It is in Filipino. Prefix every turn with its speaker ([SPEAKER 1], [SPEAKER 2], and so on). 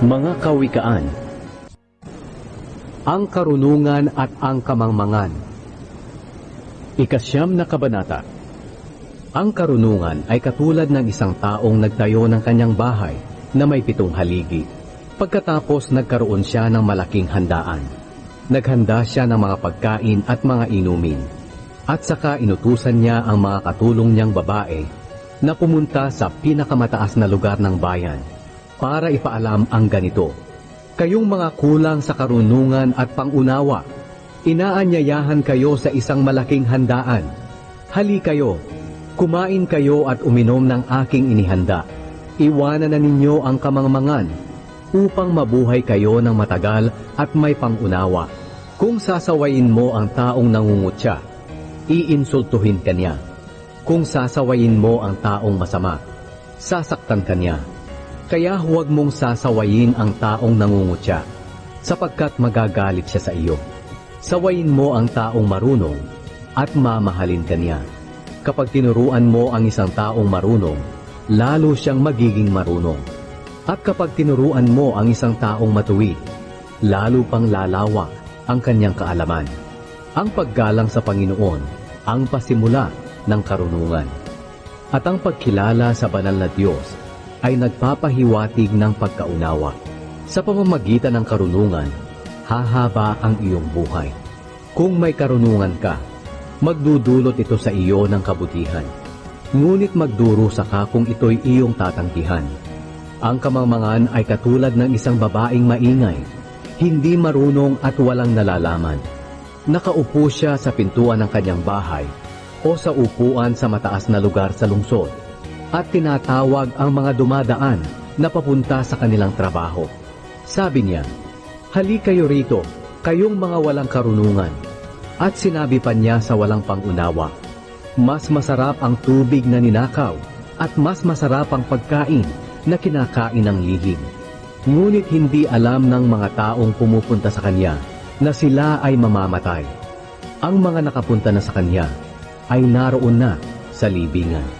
[SPEAKER 1] Mga kawikaan Ang karunungan at ang kamangmangan Ikasyam na kabanata Ang karunungan ay katulad ng isang taong nagtayo ng kanyang bahay na may pitong haligi. Pagkatapos nagkaroon siya ng malaking handaan. Naghanda siya ng mga pagkain at mga inumin. At saka inutusan niya ang mga katulong niyang babae na pumunta sa pinakamataas na lugar ng bayan para ipaalam ang ganito. Kayong mga kulang sa karunungan at pangunawa, inaanyayahan kayo sa isang malaking handaan. Hali kayo, kumain kayo at uminom ng aking inihanda. Iwanan na ninyo ang kamangmangan upang mabuhay kayo ng matagal at may pangunawa. Kung sasawayin mo ang taong nangungutya, iinsultuhin ka niya. Kung sasawayin mo ang taong masama, sasaktan ka niya. Kaya huwag mong sasawayin ang taong nangungutya, sapagkat magagalit siya sa iyo. Sawayin mo ang taong marunong, at mamahalin ka niya. Kapag tinuruan mo ang isang taong marunong, lalo siyang magiging marunong. At kapag tinuruan mo ang isang taong matuwid, lalo pang lalawak ang kanyang kaalaman. Ang paggalang sa Panginoon ang pasimula ng karunungan. At ang pagkilala sa banal na Diyos ay nagpapahiwatig ng pagkaunawa. Sa pamamagitan ng karunungan, hahaba ang iyong buhay. Kung may karunungan ka, magdudulot ito sa iyo ng kabutihan. Ngunit magdurusa ka kung ito'y iyong tatanggihan. Ang kamangmangan ay katulad ng isang babaeng maingay, hindi marunong at walang nalalaman. Nakaupo siya sa pintuan ng kanyang bahay o sa upuan sa mataas na lugar sa lungsod at tinatawag ang mga dumadaan na papunta sa kanilang trabaho. Sabi niya, Hali kayo rito, kayong mga walang karunungan. At sinabi pa niya sa walang pangunawa, Mas masarap ang tubig na ninakaw at mas masarap ang pagkain na kinakain ng lihim. Ngunit hindi alam ng mga taong pumupunta sa kanya na sila ay mamamatay. Ang mga nakapunta na sa kanya ay naroon na sa libingan.